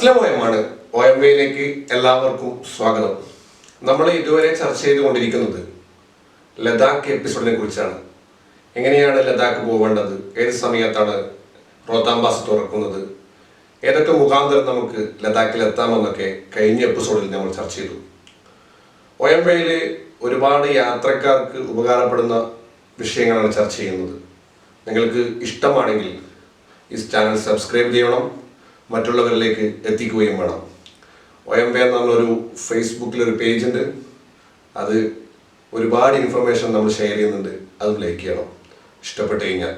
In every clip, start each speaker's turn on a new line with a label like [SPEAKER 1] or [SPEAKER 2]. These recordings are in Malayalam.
[SPEAKER 1] അസ്ലം ഒയമാണ് ഒ എം വയിലേക്ക് എല്ലാവർക്കും സ്വാഗതം. നമ്മൾ ഇതുവരെ ചർച്ച ചെയ്തുകൊണ്ടിരിക്കുന്നത് ലഡാക്ക് എപ്പിസോഡിനെ കുറിച്ചാണ്. എങ്ങനെയാണ് ലഡാക്ക് പോവേണ്ടത്? ഏത് സമയത്താണ് റോത്താം പാസ് തുറക്കുന്നത്? ഏതൊക്കെ മുഖാന്തരം നമുക്ക് ലഡാക്കിൽ എത്താമെന്നൊക്കെ കഴിഞ്ഞ എപ്പിസോഡിൽ നമ്മൾ ചർച്ച ചെയ്തു. ഒ എം വയിൽ ഒരുപാട് യാത്രക്കാർക്ക് ഉപകാരപ്പെടുന്ന വിഷയങ്ങളാണ് ചർച്ച ചെയ്യുന്നത്. നിങ്ങൾക്ക് ഇഷ്ടമാണെങ്കിൽ ഈ ചാനൽ സബ്സ്ക്രൈബ് ചെയ്യണം. മറ്റുള്ളവരിലേക്ക് എത്തിക്കുകയും വേണം. ഒ എം പേ എന്നുള്ളൊരു ഫേസ്ബുക്കിലൊരു പേജ് ഉണ്ട് അത് ഒരുപാട് ഇൻഫർമേഷൻ നമ്മൾ ഷെയർ ചെയ്യുന്നുണ്ട്. അത് ലൈക്ക് ചെയ്യണം. ഇഷ്ടപ്പെട്ട് കഴിഞ്ഞാൽ.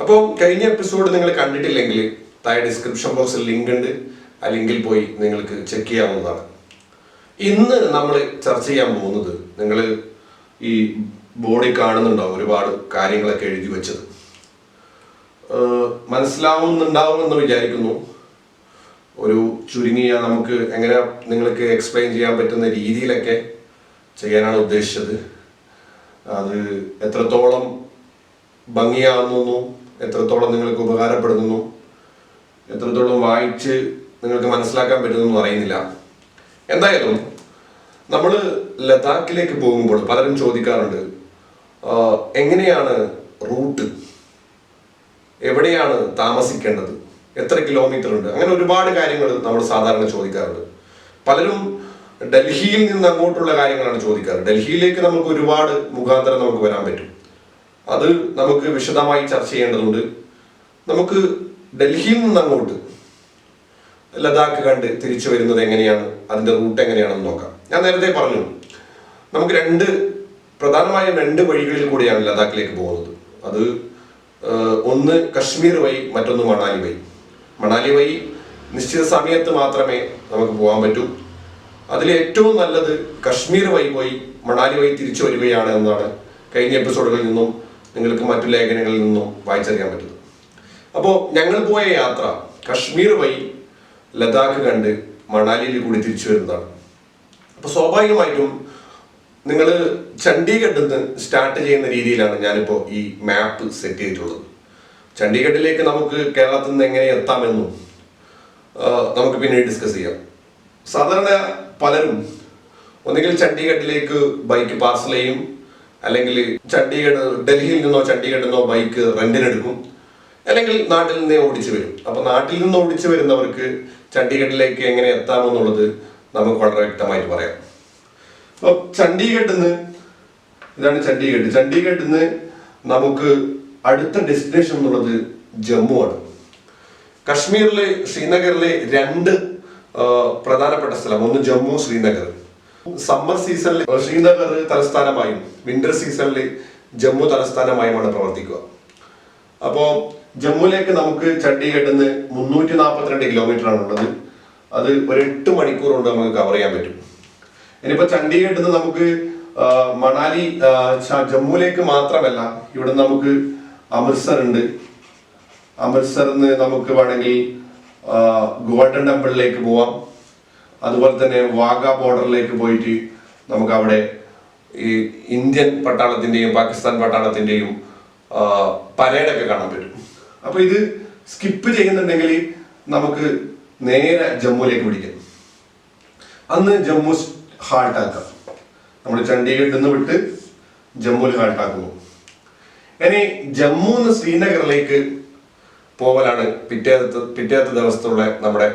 [SPEAKER 1] അപ്പോൾ കഴിഞ്ഞ എപ്പിസോഡ് നിങ്ങൾ കണ്ടിട്ടില്ലെങ്കിൽ താഴെ ഡിസ്ക്രിപ്ഷൻ ബോക്സിൽ ലിങ്ക് ഉണ്ട്. ആ ലിങ്കിൽ പോയി നിങ്ങൾക്ക് ചെക്ക് ചെയ്യാവുന്നതാണ്. ഇന്ന് നമ്മൾ ചർച്ച ചെയ്യാൻ പോകുന്നത് നിങ്ങൾ ഈ ബോഡി കാണുന്നുണ്ടാവും. ഒരുപാട് കാര്യങ്ങളൊക്കെ എഴുതി വെച്ചത്. മനസ്സിലാവുന്നുണ്ടാവുമെന്ന് വിചാരിക്കുന്നു. ഒരു ചുരുങ്ങിയ നമുക്ക് എങ്ങനെ നിങ്ങൾക്ക് എക്സ്പ്ലെയിൻ ചെയ്യാൻ പറ്റുന്ന രീതിയിലൊക്കെ ചെയ്യാനാണ് ഉദ്ദേശിച്ചത്. അത് എത്രത്തോളം ഭംഗിയാവുന്നു എത്രത്തോളം നിങ്ങൾക്ക് ഉപകാരപ്പെടുന്നു എത്രത്തോളം വായിച്ച് നിങ്ങൾക്ക് മനസ്സിലാക്കാൻ പറ്റുന്നു അറിയുന്നില്ല. എന്തായാലും നമ്മൾ ലഡാക്കിലേക്ക് പോകുമ്പോൾ പലരും ചോദിക്കാറുണ്ട് എങ്ങനെയാണ് റൂട്ട്? എവിടെയാണ് താമസിക്കേണ്ടത്? എത്ര കിലോമീറ്റർ ഉണ്ട് അങ്ങനെ ഒരുപാട് കാര്യങ്ങൾ നമ്മൾ സാധാരണ ചോദിക്കാറുണ്ട്. പലരും ഡൽഹിയിൽ നിന്ന് അങ്ങോട്ടുള്ള കാര്യങ്ങളാണ് ചോദിക്കാറ്. ഡൽഹിയിലേക്ക് നമുക്ക് ഒരുപാട് മുഖാന്തരം നമുക്ക് വരാൻ പറ്റും. അത് നമുക്ക് വിശദമായി ചർച്ച ചെയ്യേണ്ടതുണ്ട്. നമുക്ക് ഡൽഹിയിൽ നിന്ന് അങ്ങോട്ട് ലഡാക്ക് കണ്ട് തിരിച്ചു വരുന്നത് എങ്ങനെയാണ്? അതിന്റെ റൂട്ട് എങ്ങനെയാണെന്ന് നോക്കാം. ഞാൻ നേരത്തെ പറഞ്ഞു നമുക്ക് രണ്ട് പ്രധാനമായും രണ്ട് വഴികളിൽ കൂടിയാണ് ലഡാക്കിലേക്ക് പോകുന്നത്. അത് ഒന്ന് കശ്മീർ വഴി മറ്റൊന്ന് മണാലി വഴി. മണാലി വഴി നിശ്ചിത സമയത്ത് മാത്രമേ നമുക്ക് പോകാൻ പറ്റൂ. അതിൽ ഏറ്റവും നല്ലത് കശ്മീർ വഴി പോയി മണാലി വഴി തിരിച്ചു വരികയാണ് എന്നാണ് കഴിഞ്ഞ എപ്പിസോഡുകളിൽ നിന്നും നിങ്ങൾക്ക് മറ്റു ലേഖനങ്ങളിൽ നിന്നും വായിച്ചറിയാൻ പറ്റുന്നത്. അപ്പോൾ ഞങ്ങൾ പോയ യാത്ര കശ്മീർ വഴി ലഡാക്ക് കണ്ട് മണാലിയിൽ കൂടി തിരിച്ചു വരുന്നതാണ്. അപ്പോൾ സ്വാഭാവികമായിട്ടും നിങ്ങൾ ചണ്ഡീഗഡിൽ നിന്ന് സ്റ്റാർട്ട് ചെയ്യുന്ന രീതിയിലാണ് ഞാനിപ്പോൾ ഈ മാപ്പ് സെറ്റ് ചെയ്തിട്ടുള്ളത്. ചണ്ഡീഗഡിലേക്ക് നമുക്ക് കേരളത്തിൽ നിന്ന് എങ്ങനെ എത്താമെന്നും നമുക്ക് പിന്നീട് ഡിസ്കസ് ചെയ്യാം. സാധാരണ പലരും ഒന്നുകിൽ ചണ്ഡീഗഡിലേക്ക് ബൈക്ക് പാർസൽ ചെയ്യും അല്ലെങ്കിൽ ചണ്ഡീഗഡ് ഡൽഹിയിൽ നിന്നോ ചണ്ഡീഗഡിൽ നിന്നോ ബൈക്ക് റെന്റിനെടുക്കും അല്ലെങ്കിൽ നാട്ടിൽ നിന്നേ ഓടിച്ചു വരും. അപ്പൊ നാട്ടിൽ നിന്ന് ഓടിച്ചു വരുന്നവർക്ക് ചണ്ഡീഗഡിലേക്ക് എങ്ങനെ എത്താമെന്നുള്ളത് നമുക്ക് വളരെ വ്യക്തമായിട്ട് പറയാം. അപ്പൊ ചണ്ഡീഗഡിൽ നിന്ന് ഇതാണ് ചണ്ഡീഗഡ്. ചണ്ഡീഗഡിൽ നിന്ന് നമുക്ക് അടുത്ത ഡെസ്റ്റിനേഷൻ എന്നുള്ളത് ജമ്മു ആണ് കശ്മീരിലെ ശ്രീനഗറിലെ രണ്ട് പ്രധാനപ്പെട്ട സ്ഥലം. ഒന്ന് ജമ്മു ശ്രീനഗർ. സമ്മർ സീസണിൽ ശ്രീനഗർ തലസ്ഥാനമായും വിന്റർ സീസണിൽ ജമ്മു തലസ്ഥാനമായുമാണ് പ്രവർത്തിക്കുക. അപ്പോ ജമ്മുവിലേക്ക് നമുക്ക് ചണ്ഡീഗഡിൽ നിന്ന് മുന്നൂറ്റി നാൽപ്പത്തിരണ്ട് കിലോമീറ്റർ ആണ് ഉള്ളത്. അത് ഒരു എട്ട് മണിക്കൂർ കൊണ്ട് നമുക്ക് കവർ ചെയ്യാൻ പറ്റും. ഇനിയിപ്പോ ചണ്ഡീഗഡിൽ നിന്ന് നമുക്ക് മണാലി ജമ്മുവിലേക്ക് മാത്രമല്ല ഇവിടെ നമുക്ക് അമൃത്സർ ഉണ്ട്. അമൃത്സറിൽ നിന്ന് നമുക്ക് വേണമെങ്കിൽ ഗോൾഡൻ ടെമ്പിളിലേക്ക് പോവാം. അതുപോലെ തന്നെ വാഗ ബോർഡറിലേക്ക് പോയിട്ട് നമുക്ക് അവിടെ ഈ ഇന്ത്യൻ പട്ടാളത്തിന്റെയും പാകിസ്ഥാൻ പട്ടാളത്തിന്റെയും പരേഡൊക്കെ കാണാൻ പറ്റും. അപ്പൊ ഇത് സ്കിപ്പ് ചെയ്യുന്നുണ്ടെങ്കിൽ നമുക്ക് നേരെ ജമ്മുവിലേക്ക് പിടിക്കാം. അന്ന് ജമ്മു ഹാൾട്ടാക്കാം നമ്മൾ ചണ്ഡീഗഡിൽ നിന്ന് വിട്ട് ജമ്മുവിൽ ഹാൾട്ടാക്കുന്നു ഇനി ജമ്മു നിന്ന് ശ്രീനഗറിലേക്ക് പോകലാണ് പിറ്റേത്തെ പിറ്റേത്തെ ദിവസത്തുള്ള നമ്മുടെ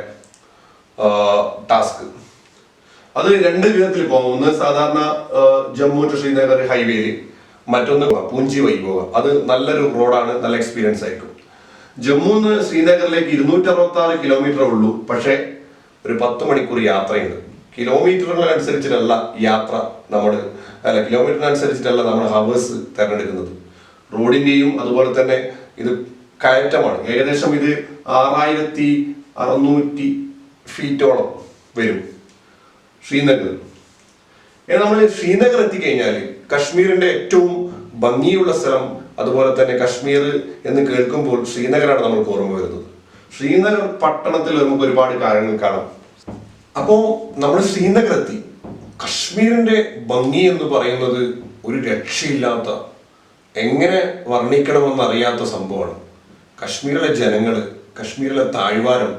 [SPEAKER 1] ടാസ്ക്. അത് രണ്ട് വിധത്തിൽ പോകാം. ഒന്ന് സാധാരണ ജമ്മു ടു ശ്രീനഗർ ഹൈവേയിൽ മറ്റൊന്ന് പൂഞ്ചി വഴി പോകാം. അത് നല്ലൊരു റോഡാണ് നല്ല എക്സ്പീരിയൻസ് ആയിരിക്കും. ജമ്മു നിന്ന് ശ്രീനഗറിലേക്ക് ഇരുന്നൂറ്റി അറുപത്തി ആറ് കിലോമീറ്റർ ഉള്ളൂ. പക്ഷേ ഒരു പത്ത് മണിക്കൂർ യാത്രയുണ്ട്. കിലോമീറ്ററുകളനുസരിച്ചിട്ടല്ല യാത്ര നമ്മൾ അല്ല കിലോമീറ്ററിനനുസരിച്ചിട്ടല്ല നമ്മൾ ഹവേഴ്സ് തിരഞ്ഞെടുക്കുന്നത്. റോഡിന്റെയും അതുപോലെ തന്നെ ഇത് കയറ്റമാണ്. ഏകദേശം ഇത് ആറായിരത്തി അറുന്നൂറ്റി ഫീറ്റോളം വരും ശ്രീനഗർ. നമ്മൾ ശ്രീനഗർ എത്തിക്കഴിഞ്ഞാൽ കശ്മീരിന്റെ ഏറ്റവും ഭംഗിയുള്ള സ്ഥലം അതുപോലെ തന്നെ കശ്മീർ എന്ന് കേൾക്കുമ്പോൾ ശ്രീനഗറാണ് നമ്മൾ ഓർമ്മ വരുന്നത്. ശ്രീനഗർ പട്ടണത്തിൽ നമുക്ക് ഒരുപാട് കാര്യങ്ങൾ കാണാം. അപ്പോ നമ്മൾ ശ്രീനഗർ എത്തി കശ്മീരിന്റെ ഭംഗി എന്ന് പറയുന്നത് ഒരു രക്ഷയില്ലാത്ത എങ്ങനെ വർണിക്കണമെന്നറിയാത്ത സംഭവമാണ്. കശ്മീരിലെ ജനങ്ങൾ കശ്മീരിലെ താഴ്വാരം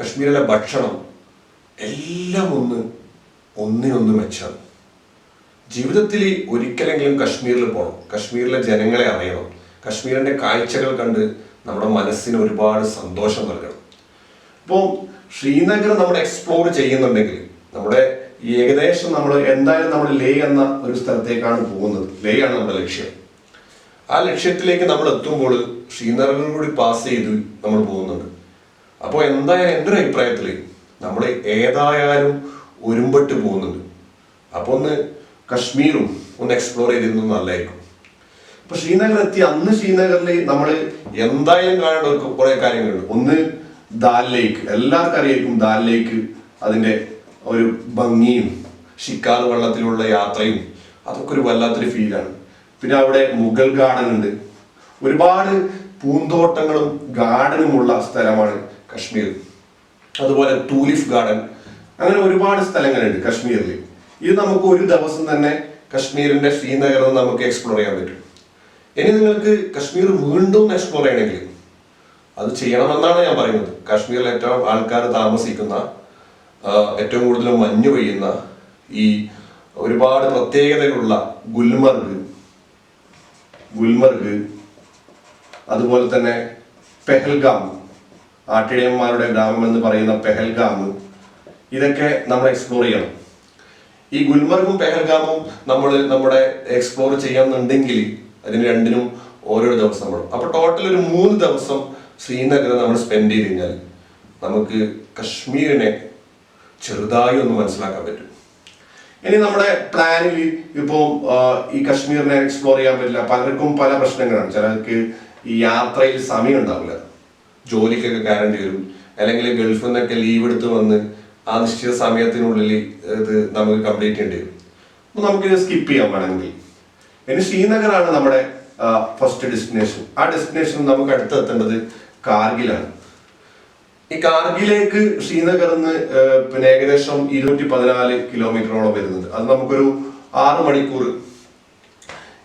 [SPEAKER 1] കശ്മീരിലെ ഭക്ഷണം എല്ലാം ഒന്ന് ഒന്നിനൊന്ന് മെച്ചാണ് ജീവിതത്തിൽ ഒരിക്കലെങ്കിലും കശ്മീരിൽ പോകണം കശ്മീരിലെ ജനങ്ങളെ അറിയണം. കശ്മീരിന്റെ കാഴ്ചകൾ കണ്ട് നമ്മുടെ മനസ്സിന് ഒരുപാട് സന്തോഷം നൽകണം. ഇപ്പോൾ ശ്രീനഗർ നമ്മൾ എക്സ്പ്ലോർ ചെയ്യുന്നുണ്ടെങ്കിൽ നമ്മുടെ ഏകദേശം നമ്മൾ എന്തായാലും നമ്മൾ ലേ എന്ന ഒരു സ്ഥലത്തേക്കാണ് പോകുന്നത്. ലേ ആണ് നമ്മുടെ ലക്ഷ്യം. ആ ലക്ഷ്യത്തിലേക്ക് നമ്മൾ എത്തുമ്പോൾ ശ്രീനഗറിൽ കൂടി പാസ് ചെയ്ത് നമ്മൾ പോകുന്നുണ്ട്. അപ്പോൾ എന്തായാലും എന്റെ ഒരു അഭിപ്രായത്തിൽ നമ്മൾ ഏതായാലും ഒരുമ്പെട്ട് പോകുന്നുണ്ട്. അപ്പോൾ ഒന്ന് കശ്മീരും ഒന്ന് എക്സ്പ്ലോർ ചെയ്തിരുന്നത് നല്ലതായിരിക്കും. ഇപ്പൊ ശ്രീനഗർ എത്തി. അന്ന് ശ്രീനഗറിൽ നമ്മൾ എന്തായാലും കാണേണ്ട കുറെ കാര്യങ്ങളുണ്ട്. ഒന്ന് ദാൽ ലേക്ക്. എല്ലാവർക്കും അറിയായിരിക്കും ദാൽ ലേക്ക് അതിന്റെ ഒരു ഭംഗിയും ഷിക്കാർ വെള്ളത്തിലുള്ള യാത്രയും അതൊക്കെ ഒരു വല്ലാത്തൊരു ഫീലാണ് പിന്നെ അവിടെ മുഗൾ ഗാർഡൻ ഉണ്ട് ഒരുപാട് പൂന്തോട്ടങ്ങളും ഗാർഡനുമുള്ള സ്ഥലമാണ് കശ്മീർ. അതുപോലെ ടൂലിഫ് ഗാർഡൻ. അങ്ങനെ ഒരുപാട് സ്ഥലങ്ങളുണ്ട് കശ്മീരിൽ ഇത് നമുക്ക് ഒരു ദിവസം തന്നെ കശ്മീരിന്റെ ശ്രീനഗറിൽ നമുക്ക് എക്സ്പ്ലോർ ചെയ്യാൻ പറ്റും. ഇനി നിങ്ങൾക്ക് കശ്മീർ വീണ്ടും എക്സ്പ്ലോർ ചെയ്യണമെങ്കിൽ അത് ചെയ്യണമെന്നാണ് ഞാൻ പറയുന്നത്. കാശ്മീരിൽ ഏറ്റവും ആൾക്കാർ താമസിക്കുന്ന ഏറ്റവും കൂടുതൽ മഞ്ഞ് പെയ്യുന്ന ഈ ഒരുപാട് പ്രത്യേകതയുള്ള ഗുൽമർഗ് ഗുൽമർഗ് അതുപോലെ തന്നെ പെഹൽഗാം ആട്ടിടയന്മാരുടെ ഗ്രാമം എന്ന് പറയുന്ന പെഹൽഗാം ഇതൊക്കെ നമ്മൾ എക്സ്പ്ലോർ ചെയ്യണം. ഈ ഗുൽമർഗും പെഹൽഗാമും നമ്മൾ നമ്മുടെ എക്സ്പ്ലോർ ചെയ്യാന്നുണ്ടെങ്കിൽ അതിന് രണ്ടിനും ഓരോ ദിവസം വേണം. അപ്പൊ ടോട്ടൽ ഒരു മൂന്ന് ദിവസം ശ്രീനഗർ നമ്മൾ സ്പെൻഡ് ചെയ്ത് കഴിഞ്ഞാൽ നമുക്ക് കശ്മീരിനെ ചെറുതായി ഒന്ന് മനസ്സിലാക്കാൻ പറ്റും. ഇനി നമ്മുടെ പ്ലാനിൽ ഇപ്പോൾ ഈ കശ്മീരിനെ എക്സ്പ്ലോർ ചെയ്യാൻ പറ്റില്ല. പലർക്കും പല പ്രശ്നങ്ങളാണ്. ചിലർക്ക് ഈ യാത്രയിൽ സമയം ഉണ്ടാവില്ല. ജോലിക്കൊക്കെ കയറേണ്ടി വരും. അല്ലെങ്കിൽ ഗൾഫിൽ നിന്നൊക്കെ ലീവ് എടുത്ത് വന്ന് ആ നിശ്ചിത സമയത്തിനുള്ളിൽ ഇത് നമുക്ക് കംപ്ലീറ്റ് ചെയ്യേണ്ടി വരും. അപ്പൊ നമുക്കിത് സ്കിപ്പ് ചെയ്യാൻ വേണമെങ്കിൽ. ഇനി ശ്രീനഗറാണ് നമ്മുടെ ഫസ്റ്റ് ഡെസ്റ്റിനേഷൻ ആ ഡെസ്റ്റിനേഷൻ നമുക്ക് അടുത്തെത്തേണ്ടത് കാർഗിലാണ്. ഈ കാർഗിലേക്ക് ശ്രീനഗറിൽ നിന്ന് പിന്നെ ഏകദേശം ഇരുന്നൂറ്റി പതിനാല് കിലോമീറ്ററോളം വരുന്നത് അത് നമുക്കൊരു ആറ് മണിക്കൂർ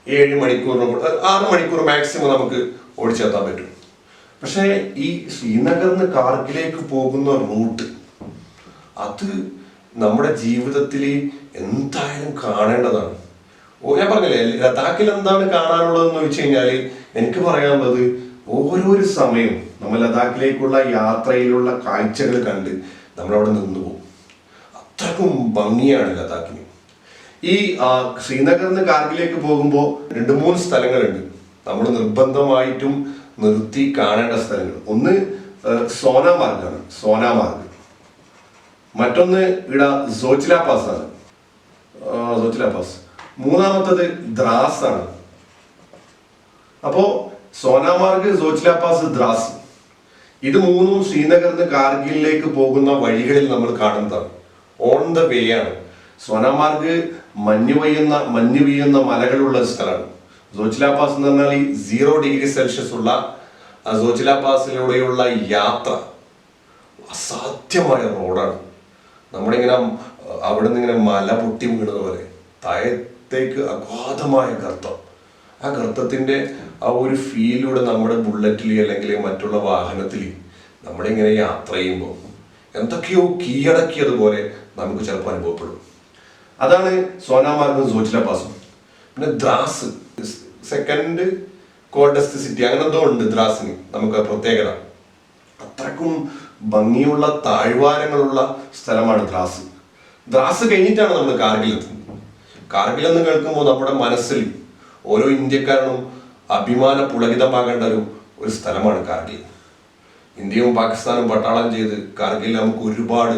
[SPEAKER 1] ഏഴ് മണിക്കൂറിന് കൂടെ- ആറ് മണിക്കൂർ മാക്സിമം നമുക്ക് ഓടിച്ചെത്താൻ പറ്റും. പക്ഷേ ഈ ശ്രീനഗറിൽ നിന്ന് കാർഗിലേക്ക് പോകുന്ന റൂട്ട് അത് നമ്മുടെ ജീവിതത്തിൽ എന്തായാലും കാണേണ്ടതാണ്. ഓ ഞാൻ പറഞ്ഞില്ലേ ലഡാക്കിൽ എന്താണ് കാണാനുള്ളതെന്ന് വെച്ച് കഴിഞ്ഞാൽ എനിക്ക് പറയാനുള്ളത് ഓരോരോ സമയവും നമ്മൾ ലഡാക്കിലേക്കുള്ള യാത്രയിലുള്ള കാഴ്ചകൾ കണ്ട് നമ്മളവിടെ നിന്നു പോകും. അത്രക്കും ഭംഗിയാണ് ലഡാക്കിന്. ഈ ശ്രീനഗറിൽ നിന്ന് കാർഗിലേക്ക് പോകുമ്പോൾ രണ്ട് മൂന്ന് സ്ഥലങ്ങളുണ്ട്. നമ്മൾ നിർബന്ധമായിട്ടും നിർത്തി കാണേണ്ട സ്ഥലങ്ങൾ. ഒന്ന് സോനാമാർഗാണ് സോനാമാർഗ് മറ്റൊന്ന് ഇവിടെ സോച്ചില പാസ് ആണ് സോച്ചില പാസ്. മൂന്നാമത്തത് ദ്രാസ് ആണ് അപ്പോ സോനാമാർഗ് സോച്ചില പാസ് ദ്രാസ്. ഇത് മൂന്നും ശ്രീനഗറിൽ നിന്ന് കാർഗിലിലേക്ക് പോകുന്ന വഴികളിൽ നമ്മൾ കാണുന്നതാണ്. ഓൺ ദ വേ ആണ്. സോനാമാർഗ് മഞ്ഞ് പെയ്യുന്ന മഞ്ഞ് പെയ്യുന്ന മലകളുള്ള സ്ഥലമാണ്. സോച്ചിലാ പാസ് എന്ന് പറഞ്ഞാൽ ഈ സീറോ ഡിഗ്രി സെൽഷ്യസ് ഉള്ള സോച്ചില പാസിലൂടെയുള്ള യാത്ര അസാധ്യമായ റോഡാണ്. നമ്മുടെ ഇങ്ങനെ അവിടെ നിന്ന് ഇങ്ങനെ മല പൊട്ടി വീണതുപോലെ താഴത്തേക്ക് അഗാധമായ ഗർത്തം. ആ ഗർത്തത്തിന്റെ ആ ഒരു ഫീലിലൂടെ നമ്മുടെ ബുള്ളറ്റിൽ അല്ലെങ്കിൽ മറ്റുള്ള വാഹനത്തിൽ നമ്മളിങ്ങനെ യാത്ര ചെയ്യുമ്പോൾ എന്തൊക്കെയോ കീഴടക്കിയതുപോലെ നമുക്ക് ചിലപ്പോൾ അനുഭവപ്പെടും. അതാണ് സോനാമാർഗും സോച്ചില പാസും. പിന്നെ ദ്രാസ് സെക്കൻഡ് കോൾഡസ്റ്റ് സിറ്റി അങ്ങനെ എന്തോ ഉണ്ട് ദ്രാസിന് നമുക്ക് പ്രത്യേകത. അത്രക്കും ഭംഗിയുള്ള താഴ്വാരങ്ങളുള്ള സ്ഥലമാണ് ദ്രാസ്. ദ്രാസ് കഴിഞ്ഞിട്ടാണ് നമ്മൾ കാർഗിൽ എത്തുന്നത്. കാർഗിൽ എന്ന് കേൾക്കുമ്പോൾ നമ്മുടെ മനസ്സിൽ ഓരോ ഇന്ത്യക്കാരനും അഭിമാന പുളകിതമാകേണ്ട ഒരു ഒരു സ്ഥലമാണ് കാർഗിൽ. ഇന്ത്യയും പാകിസ്ഥാനും പട്ടാളം ചെയ്ത് കാർഗിൽ നമുക്ക് ഒരുപാട്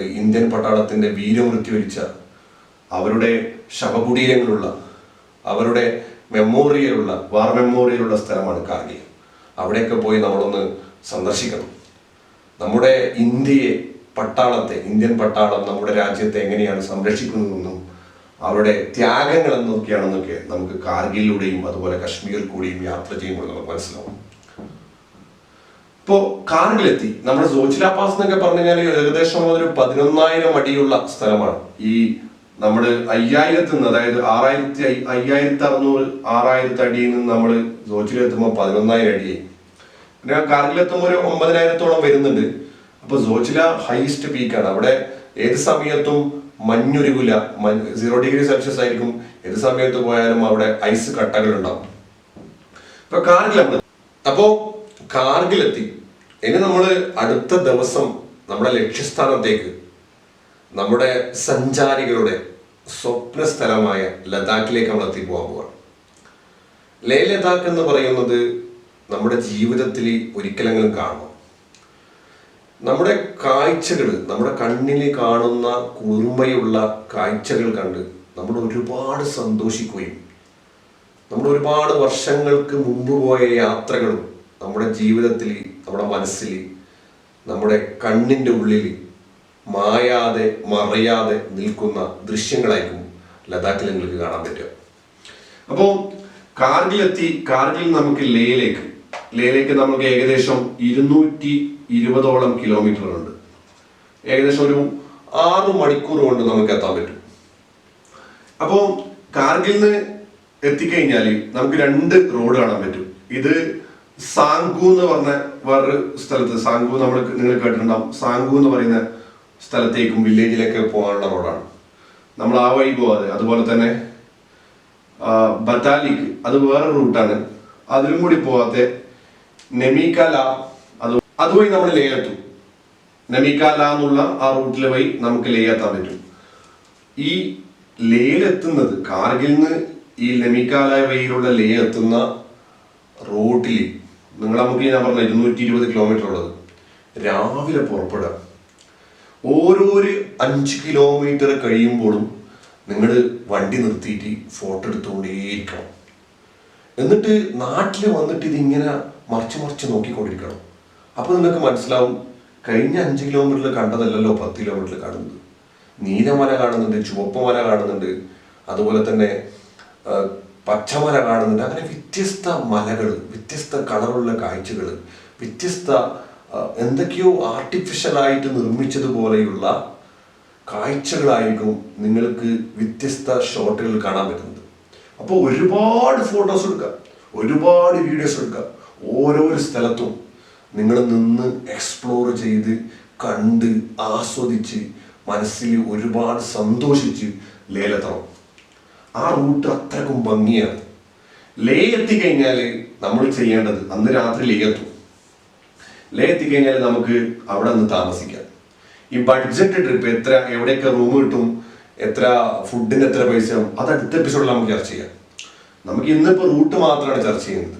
[SPEAKER 1] ഇന്ത്യൻ പട്ടാളത്തിന്റെ വീരമൃത്യു വരിച്ച അവരുടെ ശവകുടീരങ്ങളുള്ള അവരുടെ മെമ്മോറിയലുള്ള വാർ മെമ്മോറിയലുള്ള സ്ഥലമാണ് കാർഗിൽ. അവിടെയൊക്കെ പോയി നമ്മളൊന്ന് സന്ദർശിക്കണം. നമ്മുടെ ഇന്ത്യയെ പട്ടാളത്തെ ഇന്ത്യൻ പട്ടാളം നമ്മുടെ രാജ്യത്തെ എങ്ങനെയാണ് സംരക്ഷിക്കുന്നതെന്നും അവരുടെ ത്യാഗങ്ങൾ എന്തൊക്കെയാണെന്നൊക്കെ നമുക്ക് കാർഗിലൂടെയും അതുപോലെ കശ്മീരിൽ കൂടിയും യാത്ര ചെയ്യുമ്പോൾ നമുക്ക് മനസ്സിലാവും. ഇപ്പോ കാർഗിലെത്തി. നമ്മുടെ സോച്ചില പാസ് എന്നൊക്കെ പറഞ്ഞു കഴിഞ്ഞാൽ ഏകദേശം ഒരു പതിനൊന്നായിരം അടിയുള്ള സ്ഥലമാണ്. ഈ നമ്മൾ അയ്യായിരത്തിൽ നിന്ന് അതായത് ആറായിരത്തി അയ്- അയ്യായിരത്തി അറുന്നൂറ് ആറായിരത്തി അടിയിൽ നിന്ന് നമ്മൾ സോച്ചിലെത്തുമ്പോൾ പതിനൊന്നായിരം അടിയായി പിന്നെ കാർഗിലെത്തുമ്പോൾ ഒരു ഒമ്പതിനായിരത്തോളം വരുന്നുണ്ട്. അപ്പൊ സോച്ചില ഹൈസ്റ്റ് പീക്കാണ് അവിടെ ഏത് സമയത്തും മഞ്ഞുരുകില്ല. സീറോ ഡിഗ്രി സെൽഷ്യസ് ആയിരിക്കും. ഏത് സമയത്ത് പോയാലും അവിടെ ഐസ് കട്ടകൾ ഉണ്ടാവും ഇപ്പൊ കാർഗിൽ അപ്പോ കാർഗിലെത്തി. ഇനി നമ്മൾ അടുത്ത ദിവസം നമ്മുടെ ലക്ഷ്യസ്ഥാനത്തേക്ക് നമ്മുടെ സഞ്ചാരികളുടെ സ്വപ്ന സ്ഥലമായ ലഡാക്കിലേക്ക് നമ്മൾ എത്തിപ്പോകാൻ പോവാണ്. ലേ ലഡാക്ക് എന്ന് പറയുന്നത് നമ്മുടെ ജീവിതത്തിൽ ഒരിക്കലെങ്കിലും കാണണം നമ്മുടെ കാഴ്ചകൾ നമ്മുടെ കണ്ണിൽ കാണുന്ന കുളിർമയുള്ള കാഴ്ചകൾ കണ്ട് നമ്മൾ ഒരുപാട് സന്തോഷിക്കുകയും നമ്മൾ ഒരുപാട് വർഷങ്ങൾക്ക് മുമ്പ് പോയ യാത്രകളും നമ്മുടെ ജീവിതത്തിൽ നമ്മുടെ മനസ്സിൽ നമ്മുടെ കണ്ണിന്റെ ഉള്ളിൽ മായാതെ മറയാതെ നിൽക്കുന്ന ദൃശ്യങ്ങളായിരിക്കും ലഡാക്കിൽ നിങ്ങൾക്ക് കാണാൻ പറ്റുക. അപ്പോൾ കാർഗിലെത്തി കാർഗിൽ നമുക്ക് ലേയിലേക്ക്. ലേയിലേക്ക് നമുക്ക് ഏകദേശം ഇരുന്നൂറ്റി ഇരുപതോളം കിലോമീറ്റർ ഉണ്ട് ഏകദേശം ഒരു ആറ് മണിക്കൂർ കൊണ്ട് നമുക്ക് എത്താൻ പറ്റും. അപ്പോൾ കാർഗിലിന് എത്തിക്കഴിഞ്ഞാൽ നമുക്ക് രണ്ട് റോഡ് കാണാൻ പറ്റും. ഇത് സാങ്കു എന്ന് പറഞ്ഞ വേറൊരു സ്ഥലത്ത് സാങ്കു നമ്മൾ നിങ്ങൾ കേട്ടിട്ടുണ്ടാവും. സാങ്കു എന്ന് പറയുന്ന സ്ഥലത്തേക്കും വില്ലേജിലേക്ക് പോകാനുള്ള റോഡാണ്. നമ്മൾ ആ വഴി പോവാതെ അതുപോലെ തന്നെ ബത്താലിക്ക് അത് വേറെ റൂട്ടാണ്. അതിലും കൂടി പോവാത്ത നെമീക്കല അത് അതുവഴി നമ്മൾ ലേ എത്തും നമിക്കാല എന്നുള്ള ആ റൂട്ടിലെ വഴി നമുക്ക് ലേ എത്താൻ പറ്റും. ഈ ലേയിലെത്തുന്നത് കാർഗിൽ നിന്ന് ഈ നമിക്കാല വഴിയിലുള്ള ലേ എത്തുന്ന റൂട്ടിൽ നിങ്ങൾ നമുക്ക് ഞാൻ പറഞ്ഞ ഇരുന്നൂറ്റി ഇരുപത് കിലോമീറ്റർ ഉള്ളത്. രാവിലെ പുറപ്പെടുക. ഓരോ അഞ്ച് കിലോമീറ്റർ കഴിയുമ്പോഴും നിങ്ങൾ വണ്ടി നിർത്തിയിട്ട് ഫോട്ടോ എടുത്തുകൊണ്ടേയിരിക്കണം. എന്നിട്ട് നാട്ടിൽ വന്നിട്ട് ഇതിങ്ങനെ മറിച്ച് മറിച്ച് നോക്കിക്കൊണ്ടിരിക്കണം. അപ്പോൾ നിങ്ങൾക്ക് മനസ്സിലാവും കഴിഞ്ഞ അഞ്ച് കിലോമീറ്ററിൽ കണ്ടതല്ലല്ലോ പത്ത് കിലോമീറ്ററിൽ കാണുന്നത്. നീലമല കാണുന്നുണ്ട് ചുവപ്പ് മല കാണുന്നുണ്ട് അതുപോലെ തന്നെ പച്ചമല കാണുന്നുണ്ട്. അങ്ങനെ വ്യത്യസ്ത മലകൾ വ്യത്യസ്ത കളറുള്ള കാഴ്ചകൾ വ്യത്യസ്ത എന്തൊക്കെയോ ആർട്ടിഫിഷ്യലായിട്ട് നിർമ്മിച്ചതുപോലെയുള്ള കാഴ്ചകളായിരിക്കും നിങ്ങൾക്ക് വ്യത്യസ്ത ഷോട്ടുകൾ കാണാൻ പറ്റുന്നത്. അപ്പോൾ ഒരുപാട് ഫോട്ടോസ് എടുക്കാം ഒരുപാട് വീഡിയോസ് എടുക്കാം. ഓരോരോ സ്ഥലത്തും നിങ്ങൾ നിന്ന് എക്സ്പ്ലോർ ചെയ്ത് കണ്ട് ആസ്വദിച്ച് മനസ്സിൽ ഒരുപാട് സന്തോഷിച്ച് ലേലത്തണം ആ റൂട്ട് അത്രക്കും ഭംഗിയാണ്. ലേ എത്തിക്കഴിഞ്ഞാൽ നമ്മൾ ചെയ്യേണ്ടത് അന്ന് രാത്രി ലേ എത്തും. ലേ എത്തിക്കഴിഞ്ഞാൽ നമുക്ക് അവിടെ നിന്ന് താമസിക്കാം. ഈ ബഡ്ജറ്റ് ട്രിപ്പ് എത്ര എവിടെയൊക്കെ റൂം കിട്ടും എത്ര ഫുഡിന് എത്ര പൈസ അത് അടുത്ത എപ്പിസോഡിൽ നമുക്ക് ചർച്ച ചെയ്യാം. നമുക്ക് ഇന്നിപ്പോൾ റൂട്ട് മാത്രമാണ് ചർച്ച ചെയ്യുന്നത്.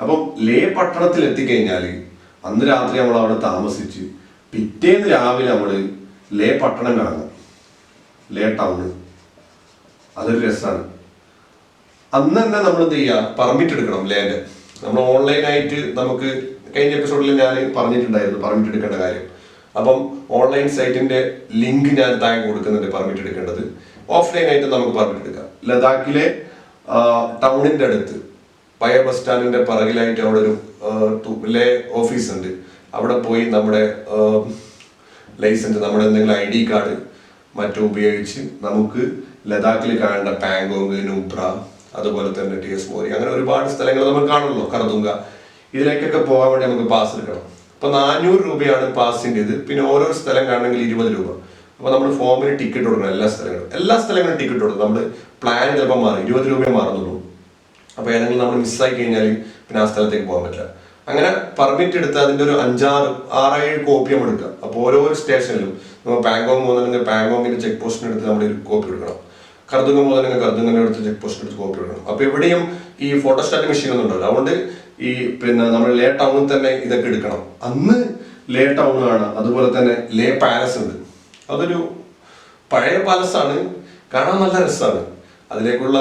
[SPEAKER 1] അപ്പം ലേ പട്ടണത്തിൽ എത്തിക്കഴിഞ്ഞാൽ അന്ന് രാത്രി നമ്മൾ അവിടെ താമസിച്ച് പിറ്റേന്ന് രാവിലെ നമ്മൾ ലേ പട്ടണം കാണണം ലേ ടൗണ് അതൊരു രസമാണ് അന്ന് തന്നെ നമ്മൾ എന്ത് ചെയ്യുക പെർമിറ്റ് എടുക്കണം ലാൻഡ് നമ്മൾ ഓൺലൈനായിട്ട് നമുക്ക് കഴിഞ്ഞ എപ്പിസോഡിൽ ഞാൻ പറഞ്ഞിട്ടുണ്ടായിരുന്നു പെർമിറ്റ് എടുക്കേണ്ട കാര്യം. അപ്പം ഓൺലൈൻ സൈറ്റിന്റെ ലിങ്ക് ഞാൻ താഴെ കൊടുക്കുന്നുണ്ട് പെർമിറ്റ് എടുക്കേണ്ടത് ഓഫ്ലൈൻ ആയിട്ട് നമുക്ക് പെർമിറ്റ് എടുക്കാം ലഡാക്കിലെ ടൗണിന്റെ അടുത്ത്. പഴയ ബസ് സ്റ്റാൻഡിന്റെ പിറകിലായിട്ട് അവിടെ ഒരു ലേ ഓഫീസ് ഉണ്ട് അവിടെ പോയി നമ്മുടെ ലൈസൻസ് നമ്മുടെ എന്തെങ്കിലും ഐ ഡി കാർഡ് മറ്റും ഉപയോഗിച്ച് നമുക്ക് ലഡാക്കിൽ കാണേണ്ട പാങ്കോങ് നുബ്ര അതുപോലെ തന്നെ ടി എസ് മോരി അങ്ങനെ ഒരുപാട് സ്ഥലങ്ങൾ നമ്മൾ കാണുമല്ലോ കറതുങ്ക. ഇതിലേക്കൊക്കെ പോകാൻ വേണ്ടി നമുക്ക് പാസ് എടുക്കണം. അപ്പൊ നാനൂറ് രൂപയാണ് പാസിന്റെ ഇത്. പിന്നെ ഓരോ സ്ഥലം കാണണമെങ്കിൽ ഇരുപത് രൂപ. അപ്പൊ നമ്മൾ ഫോമിന് ടിക്കറ്റ് കൊടുക്കണം എല്ലാ സ്ഥലങ്ങളും. എല്ലാ സ്ഥലങ്ങളും ടിക്കറ്റ് കൊടുക്കണം. നമ്മൾ പ്ലാൻ ചിലപ്പോൾ മാറും. ഇരുപത് രൂപയെ മാറുന്നുള്ളൂ. അപ്പൊ ഏതെങ്കിലും നമ്മൾ മിസ്സായി കഴിഞ്ഞാൽ പിന്നെ ആ സ്ഥലത്തേക്ക് പോകാൻ പറ്റില്ല. അങ്ങനെ പെർമിറ്റ് എടുത്ത് അതിന്റെ ഒരു അഞ്ചാറ് ആറേഴ് കോപ്പി നമ്മൾ എടുക്കുക. അപ്പോൾ ഓരോ സ്റ്റേഷനിലും നമ്മൾ പാങ്കോങ് പോകുന്നുണ്ടെങ്കിൽ പാങ്കോങ്ങിന്റെ ചെക്ക് പോസ്റ്റിന് എടുത്ത് നമ്മൾ ഒരു കോപ്പി എടുക്കണം കർദുങ്കം പോകുന്നുണ്ടെങ്കിൽ കർദുങ്ങിന്റെ അടുത്ത് ചെക്ക് പോസ്റ്റിന് എടുത്ത് കോപ്പി എടുക്കണം അപ്പോൾ എവിടെയും ഈ ഫോട്ടോസ്റ്റാറ്റ് മെഷീൻ ഒന്നും ഉണ്ടാവില്ല അതുകൊണ്ട് ഈ പിന്നെ നമ്മൾ ലേ ടൗണിൽ തന്നെ ഇതൊക്കെ എടുക്കണം. അന്ന് ലേ ടൗണാണ് അതുപോലെ തന്നെ ലേ പാലസ് ഉണ്ട്. അതൊരു പഴയ പാലസാണ് കാണാൻ നല്ല രസമാണ് അതിലേക്കുള്ള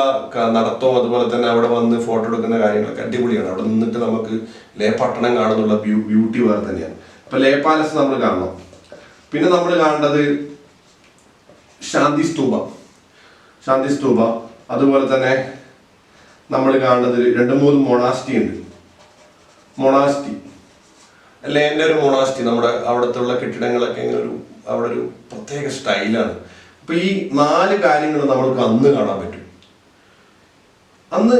[SPEAKER 1] നടത്തവും അതുപോലെ തന്നെ അവിടെ വന്ന് ഫോട്ടോ എടുക്കുന്ന കാര്യങ്ങളൊക്കെ അടിപൊളിയാണ്. അവിടെ നിന്നിട്ട് നമുക്ക് ലേ പട്ടണം കാണുന്നുള്ള ബ്യൂട്ടി വേറെ തന്നെയാണ്. അപ്പൊ ലേ പാലസ് നമ്മൾ കാണണം. പിന്നെ നമ്മൾ കാണേണ്ടത് ശാന്തി സ്തൂപ. ശാന്തി സ്തൂപ. അതുപോലെ തന്നെ നമ്മൾ കാണേണ്ടത് രണ്ട് മൂന്ന് മൊണാസ്റ്റി ഉണ്ട്. മൊണാസ്റ്റി അല്ലെ എന്റെ ഒരു മൊണാസ്റ്റി നമ്മുടെ അവിടുത്തെ ഉള്ള കെട്ടിടങ്ങളൊക്കെ ഇങ്ങനെ ഒരു അവിടെ ഒരു പ്രത്യേക സ്റ്റൈലാണ്. അപ്പൊ ഈ നാല് കാര്യങ്ങൾ നമ്മൾക്ക് അന്ന് കാണാൻ പറ്റും. അന്ന്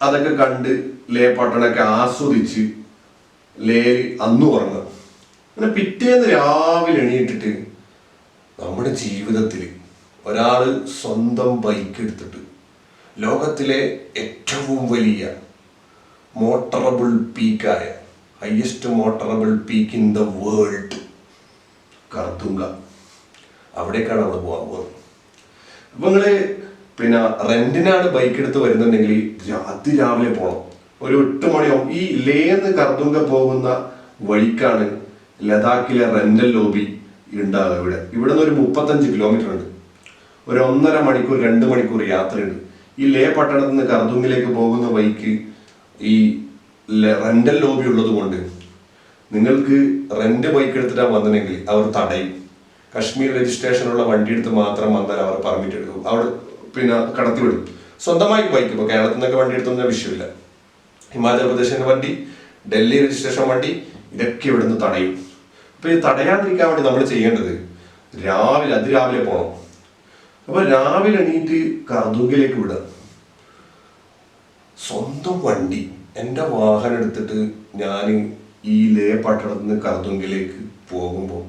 [SPEAKER 1] അതൊക്കെ കണ്ട് ലേ പട്ടണൊക്കെ ആസ്വദിച്ച് ലേ അന്ന് ഉറങ്ങുക അങ്ങനെ പിറ്റേന്ന് രാവിലെ എണീറ്റിട്ട് നമ്മുടെ ജീവിതത്തിൽ ഒരാൾ സ്വന്തം ബൈക്ക് എടുത്തിട്ട് ലോകത്തിലെ ഏറ്റവും വലിയ motorable പീക്കായ highest motorable peak in the world Khardungla അവിടേക്കാണ് നമ്മൾ പോകാൻ പോകുന്നത് അപ്പൊ നിങ്ങൾ പിന്നെ റെന്റിനാണ് ബൈക്ക് എടുത്ത് വരുന്നുണ്ടെങ്കിൽ അതിരാവിലെ പോകണം ഒരു എട്ട് മണിയാവും. ഈ ലേന്ന് കർദുങ്ക പോകുന്ന വഴിക്കാണ് ലഡാക്കിലെ റെന്റൽ ലോബി ഉണ്ടാകുക ഇവിടെ. ഇവിടെ നിന്ന് ഒരു മുപ്പത്തഞ്ച് കിലോമീറ്റർ ഉണ്ട്. ഒരു ഒന്നര മണിക്കൂർ രണ്ട് മണിക്കൂർ യാത്രയുണ്ട്. ഈ ലേ പട്ടണത്തിൽ നിന്ന് കർദുങ്കിലേക്ക് പോകുന്ന വഴിക്ക് ഈ റെന്റൽ ലോബി ഉള്ളത് കൊണ്ട് നിങ്ങൾക്ക് റെന്റ് ബൈക്ക് എടുത്തിട്ടാണ് വന്നതെങ്കിൽ അവർ തടയും. കശ്മീർ രജിസ്ട്രേഷനുള്ള വണ്ടി എടുത്ത് മാത്രം വന്നാൽ അവർ പെർമിറ്റ് എടുക്കും. അവിടെ പിന്നെ കടത്തിവിടും. സ്വന്തമായി ബൈക്ക് ഇപ്പോൾ കേരളത്തിൽ നിന്നൊക്കെ വണ്ടി എടുത്തൊന്നും വിഷയമില്ല ഹിമാചൽ പ്രദേശിന്റെ വണ്ടി ഡൽഹി രജിസ്ട്രേഷൻ വണ്ടി ഇതൊക്കെ ഇവിടുന്ന് തടയും. അപ്പോൾ ഈ തടയാതിരിക്കാൻ വേണ്ടി നമ്മൾ ചെയ്യേണ്ടത് രാവിലെ അതിരാവിലെ പോകണം അപ്പോൾ രാവിലെ എണീറ്റ് കർദുങ്കിലേക്ക് വിടുക. സ്വന്തം വണ്ടി എന്റെ വാഹനം എടുത്തിട്ട് ഞാൻ ഈ ലേ പട്ടണത്തിൽ നിന്ന് കർദുങ്കിലേക്ക് പോകുമ്പോൾ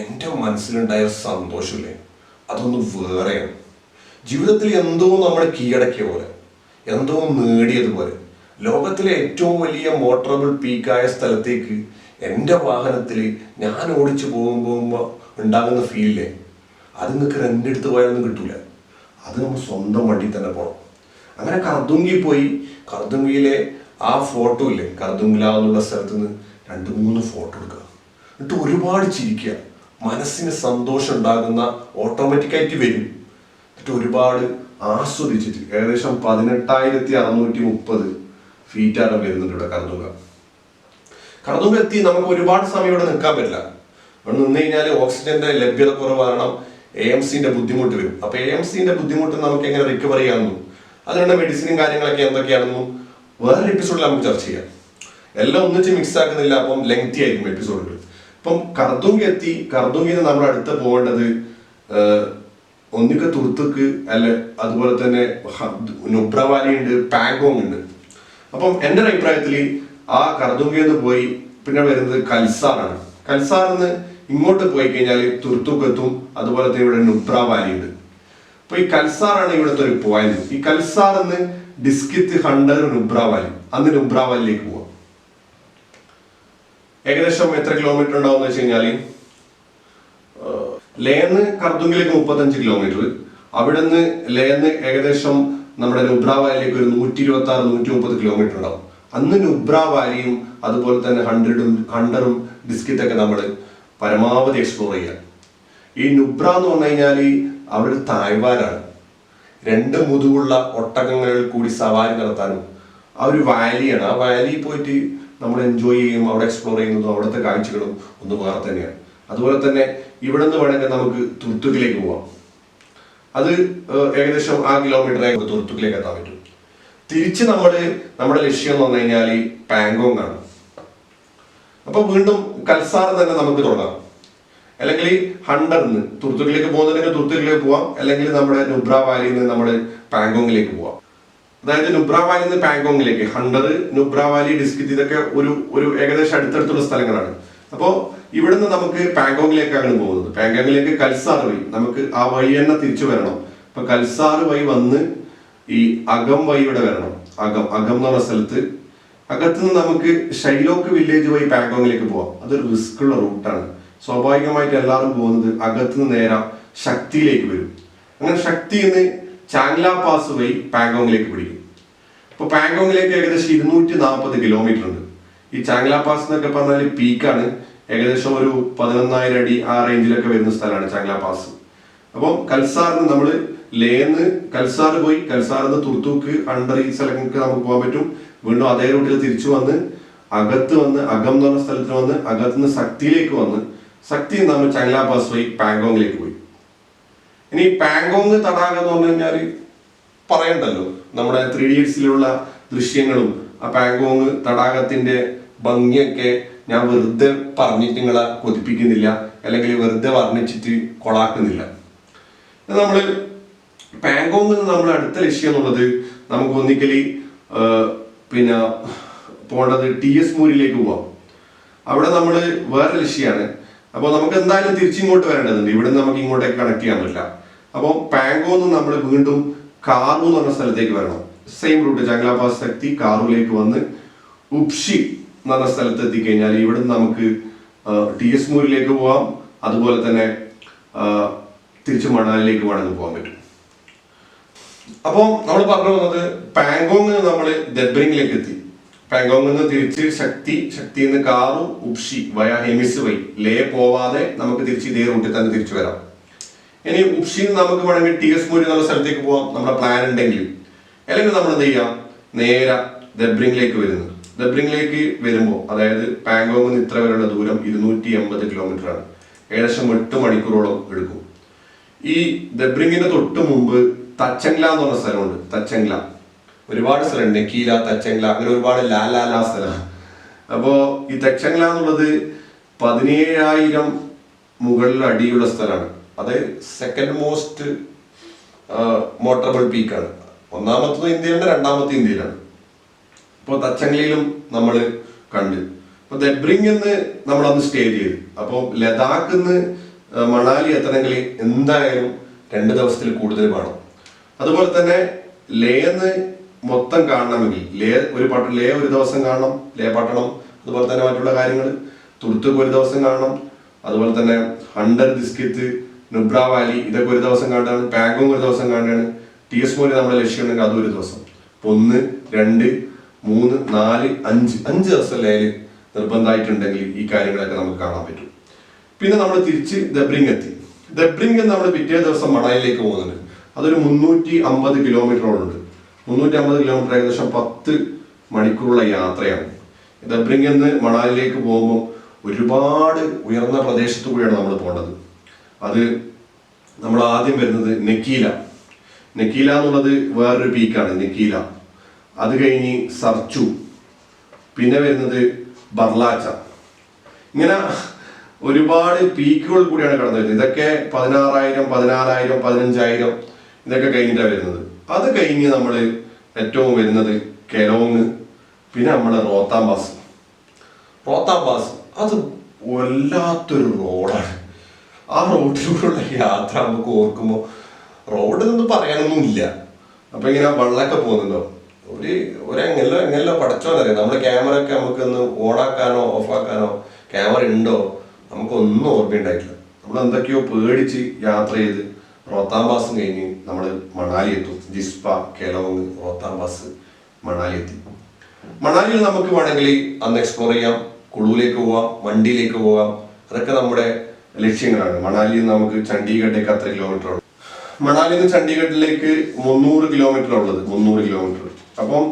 [SPEAKER 1] എന്റെ മനസ്സിലുണ്ടായ സന്തോഷമില്ലേ? അതൊന്ന് വേറെയാണ്. ജീവിതത്തിൽ എന്തോ നമ്മൾ കീഴടക്കിയ പോലെ എന്തോ നേടിയതുപോലെ ലോകത്തിലെ ഏറ്റവും വലിയ മോട്ടറബിൾ പീക്കായ സ്ഥലത്തേക്ക് എന്റെ വാഹനത്തിൽ ഞാൻ ഓടിച്ചു പോകുമ്പോൾ ഉണ്ടാകുന്ന ഫീലില്ലേ അത് നിങ്ങൾക്ക് റെന്റ് എടുത്ത് പോയാലൊന്നും കിട്ടൂല. അത് നമ്മൾ സ്വന്തം വണ്ടി തന്നെ പോകണം അങ്ങനെ കർദുങ്കി പോയി. കർദുങ്കിയിലെ ആ ഫോട്ടോ ഇല്ലേ? കർദുങ്കില എന്നുള്ള സ്ഥലത്ത് നിന്ന് രണ്ട് മൂന്ന് ഫോട്ടോ എടുക്കുക. എന്നിട്ട് ഒരുപാട് ചിരിക്കുക. മനസ്സിന് സന്തോഷം ഉണ്ടാകുന്ന ഓട്ടോമാറ്റിക്കായിട്ട് വരും. എന്നിട്ട് ഒരുപാട് ആസ്വദിച്ചിട്ട് ഏകദേശം പതിനെട്ടായിരത്തി അറുന്നൂറ്റി മുപ്പത് ഫീറ്റാണ് വരുന്നുണ്ട് ഇവിടെ കടന്നുക കടന്നുക എത്തി നമുക്ക് ഒരുപാട് സമയം ഇവിടെ നിൽക്കാൻ പറ്റില്ല. ഇവിടെ നിന്ന് കഴിഞ്ഞാൽ ഓക്സിജന്റെ ലഭ്യത കുറവ് കാരണം എ എം സിന്റെ ബുദ്ധിമുട്ട് വരും. അപ്പൊ എ എം സിന്റെ ബുദ്ധിമുട്ട് നമുക്ക് എങ്ങനെ റിക്കവർ ചെയ്യാമെന്നും അതിനുള്ള മെഡിസിനും കാര്യങ്ങളൊക്കെ എന്തൊക്കെയാണെന്നും വേറൊരു എപ്പിസോഡിൽ നമുക്ക് ചർച്ച ചെയ്യാം. എല്ലാം ഒന്നിച്ച് മിക്സ് ആക്കുന്നില്ല അപ്പം ലെങ്തി ആയിരിക്കും എപ്പിസോഡുകൾ ഇപ്പം കർദുങ്കി എത്തി കർദുങ്കിന്ന് നമ്മൾ അടുത്ത് പോകേണ്ടത് ഒന്നിക്ക തുർത്തുക്ക് അല്ലെ അതുപോലെ തന്നെ നുബ്രവാലി ഉണ്ട് പാങ്കോങ് ഉണ്ട് അപ്പം എന്റെ ഒരു അഭിപ്രായത്തിൽ ആ കർദുങ്കയിൽ നിന്ന് പോയി പിന്നെ വരുന്നത് കൽസാറാണ്. കൽസാറിൽ നിന്ന് ഇങ്ങോട്ട് പോയി കഴിഞ്ഞാൽ തുർത്തുക്കെത്തും അതുപോലെ തന്നെ ഇവിടെ നുബ്ര വാലി ഉണ്ട് അപ്പൊ ഈ കൽസാറാണ് ഇവിടുത്തെ ഒരു പോയിന്റ് ഈ കൽസാറിന്ന് ഡിസ്കിത്ത് ഹണ്ടർ നുബ്ര വാലി അന്ന് നുബ്ര വാലിയിലേക്ക് പോവാം. ഏകദേശം എത്ര കിലോമീറ്റർ ഉണ്ടാവും എന്ന് വെച്ച് കഴിഞ്ഞാൽ ഏഹ് ലേന്ന് കർദുങ്കിലേക്ക് മുപ്പത്തഞ്ച് കിലോമീറ്റർ അവിടുന്ന് ലേന്ന് ഏകദേശം നമ്മുടെ നുബ്ര വാലിയിലേക്ക് ഒരു നൂറ്റി ഇരുപത്തി ആറ് നൂറ്റി മുപ്പത് കിലോമീറ്റർ ഉണ്ടാവും. അന്ന് നുബ്ര വാലിയും അതുപോലെ തന്നെ ഹൺഡ്രഡും ഹണ്ടറും ഡിസ്കിറ്റൊക്കെ നമ്മൾ പരമാവധി എക്സ്പ്ലോർ ചെയ്യാം. ഈ നുബ്ര എന്ന് പറഞ്ഞു കഴിഞ്ഞാൽ അവിടെ തായ്വാനാണ് രണ്ട് മുതുകുള്ള ഒട്ടകങ്ങളിൽ കൂടി സവാരി നടത്താനും ആ ഒരു വാലിയാണ്. ആ വാലിയിൽ പോയിട്ട് നമ്മൾ എൻജോയ് ചെയ്യും അവിടെ എക്സ്പ്ലോർ ചെയ്യുന്നതും അവിടുത്തെ കാഴ്ചകളും ഒന്ന് വേറെ തന്നെയാണ്. അതുപോലെ തന്നെ ഇവിടെ നിന്ന് വേണമെങ്കിൽ നമുക്ക് തുർത്തുക്കിലേക്ക് പോവാം. അത് ഏകദേശം ആ കിലോമീറ്റർ ആയി തുർത്തുക്കിലേക്ക് എത്താൻ പറ്റും. തിരിച്ച് നമ്മൾ നമ്മുടെ ലക്ഷ്യം എന്ന് പറഞ്ഞു കഴിഞ്ഞാൽ പാങ്കോങ് ആണ്. അപ്പൊ വീണ്ടും കൽസാർ തന്നെ നമുക്ക് തുടങ്ങാം. അല്ലെങ്കിൽ ഹണ്ടറിന്ന് തുർത്തുക്കിലേക്ക് പോകുന്നുണ്ടെങ്കിൽ തുർത്തുക്കിലേക്ക് പോവാം. അല്ലെങ്കിൽ നമ്മുടെ നുബ്ര വാലിയിൽ നിന്ന് നമ്മൾ പാങ്കോങ്ങിലേക്ക് പോവാം. അതായത് നുബ്ര വാലിയിൽ നിന്ന് പാങ്കോങ്ങിലേക്ക് ഹണ്ടർ നുബ്ര വാലി ഡിസ്കിറ്റ് ഇതൊക്കെ ഒരു ഒരു ഏകദേശം അടുത്തടുത്തുള്ള സ്ഥലങ്ങളാണ്. അപ്പോൾ ഇവിടുന്ന് നമുക്ക് പാങ്കോങ്ങിലേക്കാണ് പോകുന്നത്. പാങ്കോങ്ങിലേക്ക് കൽസാർ വഴി നമുക്ക് ആ വഴി തന്നെ തിരിച്ചു വരണം. അപ്പൊ കൽസാർ വഴി വന്ന് ഈ അകം വഴി ഇവിടെ വരണം. അകം അകം എന്ന് പറഞ്ഞ സ്ഥലത്ത്. അകത്ത് നിന്ന് നമുക്ക് ഷൈലോക്ക് വില്ലേജ് വഴി പാങ്കോങ്ങിലേക്ക് പോവാം. അതൊരു റിസ്ക് ഉള്ള റൂട്ടാണ്. സ്വാഭാവികമായിട്ട് എല്ലാവരും പോകുന്നത് അകത്ത് നിന്ന് നേരെ ശക്തിയിലേക്ക് വരും. അങ്ങനെ ശക്തിയിൽ നിന്ന് ചാങ്ല പാസ് വഴി പാങ്കോങ്ങിലേക്ക് പിടിക്കും. അപ്പോൾ പാങ്കോങ്ങിലേക്ക് ഏകദേശം ഇരുന്നൂറ്റി നാൽപ്പത് കിലോമീറ്റർ ഉണ്ട്. ഈ ചാങ്ല പാസ് എന്നൊക്കെ പറഞ്ഞാൽ പീക്കാണ് ഏകദേശം ഒരു പതിനൊന്നായിരം അടി ആ റേഞ്ചിലൊക്കെ വരുന്ന സ്ഥലമാണ് ചാങ്ല പാസ് അപ്പം കൽസാറിന് നമ്മൾ ലേന്ന് കൽസാർ പോയി കൽസാറിന്ന് തുർത്തൂക്ക് അണ്ടർ ഈ സ്ഥലങ്ങൾക്ക് നമുക്ക് പോകാൻ പറ്റും. വീണ്ടും അതേ റൂട്ടിൽ തിരിച്ചു വന്ന് അകത്ത് വന്ന് അകം എന്ന് പറഞ്ഞ സ്ഥലത്ത് വന്ന് അകത്തുനിന്ന് ശക്തിയിലേക്ക് വന്ന് ശക്തി നമ്മൾ ചാങ്ല പാസ് വഴി പാങ്കോങ്ങിലേക്ക് പോയി. ഇനി പാങ്കോങ് തടാകം എന്ന് പറഞ്ഞു കഴിഞ്ഞാൽ പറയണ്ടല്ലോ നമ്മുടെ ത്രീ ഇഡിയറ്റ്സിലുള്ള ദൃശ്യങ്ങളും ആ പാങ്കോങ് തടാകത്തിന്റെ ഭംഗിയൊക്കെ ഞാൻ വെറുതെ പറഞ്ഞിട്ട് നിങ്ങളെ കൊതിപ്പിക്കുന്നില്ല അല്ലെങ്കിൽ വെറുതെ വർണിച്ചിട്ട് കൊളാക്കുന്നില്ല. നമ്മൾ പാങ്കോങ് പാങ്കോങ് നമ്മൾ അടുത്ത ലക്ഷ്യം എന്നുള്ളത് നമുക്ക് ഒന്നിക്കലി പിന്നെ പോകേണ്ടത് ടി എസ് മൂരിലേക്ക് പോവാം. അവിടെ നമ്മൾ വേറെ ലക്ഷ്യമാണ് അപ്പോൾ നമുക്ക് എന്തായാലും തിരിച്ചിങ്ങോട്ട് വരേണ്ടതുണ്ട്. ഇവിടെ നമുക്ക് ഇങ്ങോട്ടേക്ക് കണക്ട് ചെയ്യാൻ പറ്റില്ല. അപ്പോൾ പാങ്കോന്ന് നമ്മൾ വീണ്ടും കാറു എന്ന് പറഞ്ഞ സ്ഥലത്തേക്ക് വരണം. സെയിം റൂട്ട് ചങ്ങലാപാസ് ശക്തി കാറുലേക്ക് വന്ന് ഉപ്ഷി എന്ന് പറഞ്ഞ സ്ഥലത്ത് എത്തിക്കഴിഞ്ഞാൽ ഇവിടെ നമുക്ക് ടി എസ് മൂരിലേക്ക് പോവാം. അതുപോലെ തന്നെ തിരിച്ച് മണാലിലേക്ക് വേണമെങ്കിൽ പോകാൻ പറ്റും. അപ്പോൾ നമ്മൾ പറഞ്ഞു വന്നത് പാങ്കോങ് നമ്മൾ ദബ്രിങ്ങിലേക്ക് എത്തി. പാങ്കോങ്ങിൽ നിന്ന് തിരിച്ച് ശക്തി ശക്തിയിൽ നിന്ന് കാറു ഉപ്ഷി വയ ഹെമിസ് വൈ ലേ പോവാതെ നമുക്ക് തിരിച്ച് ഇതേ റൂട്ടിൽ തന്നെ തിരിച്ചു വരാം. ഇനി ഉപ്ഷിയിൽ നമുക്ക് വേണമെങ്കിൽ ടി എസ് മൂരി എന്നുള്ള സ്ഥലത്തേക്ക് പോവാം. നമ്മുടെ പ്ലാൻ ഉണ്ടെങ്കിൽ അല്ലെങ്കിൽ നമ്മൾ എന്ത് ചെയ്യാം? നേരെ ദബ്രിങ്ങിലേക്ക് വരുന്നത്. ദബ്രിങ്ങിലേക്ക് വരുമ്പോൾ അതായത് പാങ്കോങ്ങിൽ നിന്ന് ഇത്ര വരെയുള്ള ദൂരം ഇരുന്നൂറ്റി എൺപത് കിലോമീറ്റർ ആണ് ഏകദേശം എട്ട് മണിക്കൂറോളം എടുക്കും. ഈ ദബ്രിംഗിന്റെ തൊട്ട് മുമ്പ് തച്ചങ്ല എന്ന് പറഞ്ഞ സ്ഥലമുണ്ട്. തച്ചങ്ല ഒരുപാട് സ്ഥലമുണ്ട്. നെക്കീല തച്ചങ്ല അങ്ങനെ ഒരുപാട് ലാലാല സ്ഥലം അപ്പോ ഈ തച്ചങ്ല എന്നുള്ളത് പതിനേഴായിരം മുകളിൽ അടിയുള്ള സ്ഥലമാണ്. അത് സെക്കൻഡ് മോസ്റ്റ് മോട്ടറബിൾ പീക്കാണ് ഒന്നാമത്തത് ഇന്ത്യയിലാണ് രണ്ടാമത്തെ ഇന്ത്യയിലാണ്. ഇപ്പോൾ തച്ചങ്ങളിലും നമ്മൾ കണ്ട്. അപ്പൊ ദബ്രിങ് എന്ന് നമ്മൾ അന്ന് സ്റ്റേ ചെയ്തു. അപ്പോൾ ലഡാക്ക് എന്ന് മണാലി എത്തണമെങ്കിൽ എന്തായാലും രണ്ട് ദിവസത്തിൽ കൂടുതൽ വേണം. അതുപോലെ തന്നെ ലേന്ന് മൊത്തം കാണണമെങ്കിൽ ലേ ഒരു പട്ട ലേ ഒരു ദിവസം കാണണം ലേ പട്ടണം അതുപോലെ തന്നെ മറ്റുള്ള കാര്യങ്ങൾ തുർത്തുക്ക് ഒരു ദിവസം കാണണം അതുപോലെ തന്നെ ഹണ്ടർ ദിസ്കിത്ത് നുബ്ര വാലി ഇതൊക്കെ ഒരു ദിവസം കാണാണ് പാങ്കോങ് ഒരു ദിവസം കാണാണ് ടി എസ് മോലി നമ്മുടെ ലക്ഷ്യമുണ്ടെങ്കിൽ അതും ഒരു ദിവസം. ഒന്ന് രണ്ട് മൂന്ന് നാല് അഞ്ച്. അഞ്ച് ദിവസം ലേൽ നിർബന്ധമായിട്ടുണ്ടെങ്കിൽ ഈ കാര്യങ്ങളൊക്കെ നമുക്ക് കാണാൻ പറ്റും. പിന്നെ നമ്മൾ തിരിച്ച് ദബ്രിങ് എത്തി ദബ്രിങ് നമ്മൾ പിറ്റേ ദിവസം മണാലിലേക്ക് പോകുന്നുണ്ട്. അതൊരു മുന്നൂറ്റി അമ്പത് കിലോമീറ്ററോളുണ്ട് മുന്നൂറ്റി അമ്പത് കിലോമീറ്റർ ഏകദേശം പത്ത് മണിക്കൂറുള്ള യാത്രയാണ്. ദബ്രിങ് എന്ന് മണാലിലേക്ക് പോകുമ്പോൾ ഒരുപാട് ഉയർന്ന പ്രദേശത്തു കൂടിയാണ് നമ്മൾ പോകേണ്ടത്. അത് നമ്മൾ ആദ്യം വരുന്നത് നെക്കീല. നെക്കീല എന്നുള്ളത് വേറൊരു പീക്കാണ് നെക്കീല. അത് കഴിഞ്ഞ് സർച്ചു. പിന്നെ വരുന്നത് ബർലാച്ച. ഇങ്ങനെ ഒരുപാട് പീക്കുകൾ കൂടിയാണ് കടന്നു വരുന്നത്. ഇതൊക്കെ പതിനാറായിരം പതിനാലായിരം പതിനഞ്ചായിരം ഇതൊക്കെ കഴിഞ്ഞിട്ടാണ് വരുന്നത്. അത് കഴിഞ്ഞ് നമ്മൾ ഏറ്റവും വരുന്നത് കെലോങ് പിന്നെ നമ്മുടെ റോത്താം പാസ് റോത്താം പാസ് അത് വല്ലാത്തൊരു റോഡാണ്. ആ റോഡിലൂടെയുള്ള യാത്ര നമുക്ക് ഓർക്കുമ്പോൾ റോഡ് എന്ന് പറയാനൊന്നും ഇല്ല അപ്പൊ ഇങ്ങനെ വെള്ളമൊക്കെ പോകുന്നുണ്ടോ? ഒരു ഒരു എങ്ങനെല്ലോ പഠിച്ചോ പഠിച്ചോന്നറിയാം നമ്മുടെ ക്യാമറ ഒക്കെ നമുക്ക് ഒന്ന് ഓണാക്കാനോ ഓഫാക്കാനോ ക്യാമറ ഉണ്ടോ? നമുക്കൊന്നും ഓർമ്മയുണ്ടായിട്ടില്ല. നമ്മൾ എന്തൊക്കെയോ പേടിച്ച് യാത്ര ചെയ്ത് റോത്താം പാസും കഴിഞ്ഞ് നമ്മൾ മണാലി എത്തും ജിസ്പ കെലോങ് റോത്താം പാസ് മണാലി എത്തി മണാലിയിൽ നമുക്ക് വേണമെങ്കിൽ അന്ന് എക്സ്പ്ലോർ ചെയ്യാം. കുളുവിലേക്ക് പോവാം വണ്ടിയിലേക്ക് പോവാം. അതൊക്കെ നമ്മുടെ ലക്ഷ്യങ്ങളാണ്. മണാലിയിൽ നിന്ന് നമുക്ക് ചണ്ഡീഗഡിലേക്ക് അത്ര കിലോമീറ്റർ ഉണ്ട് മണാലിയിൽ നിന്ന് ചണ്ഡീഗഡിലേക്ക് മുന്നൂറ് കിലോമീറ്റർ ഉള്ളത്. മുന്നൂറ് കിലോമീറ്റർ അപ്പം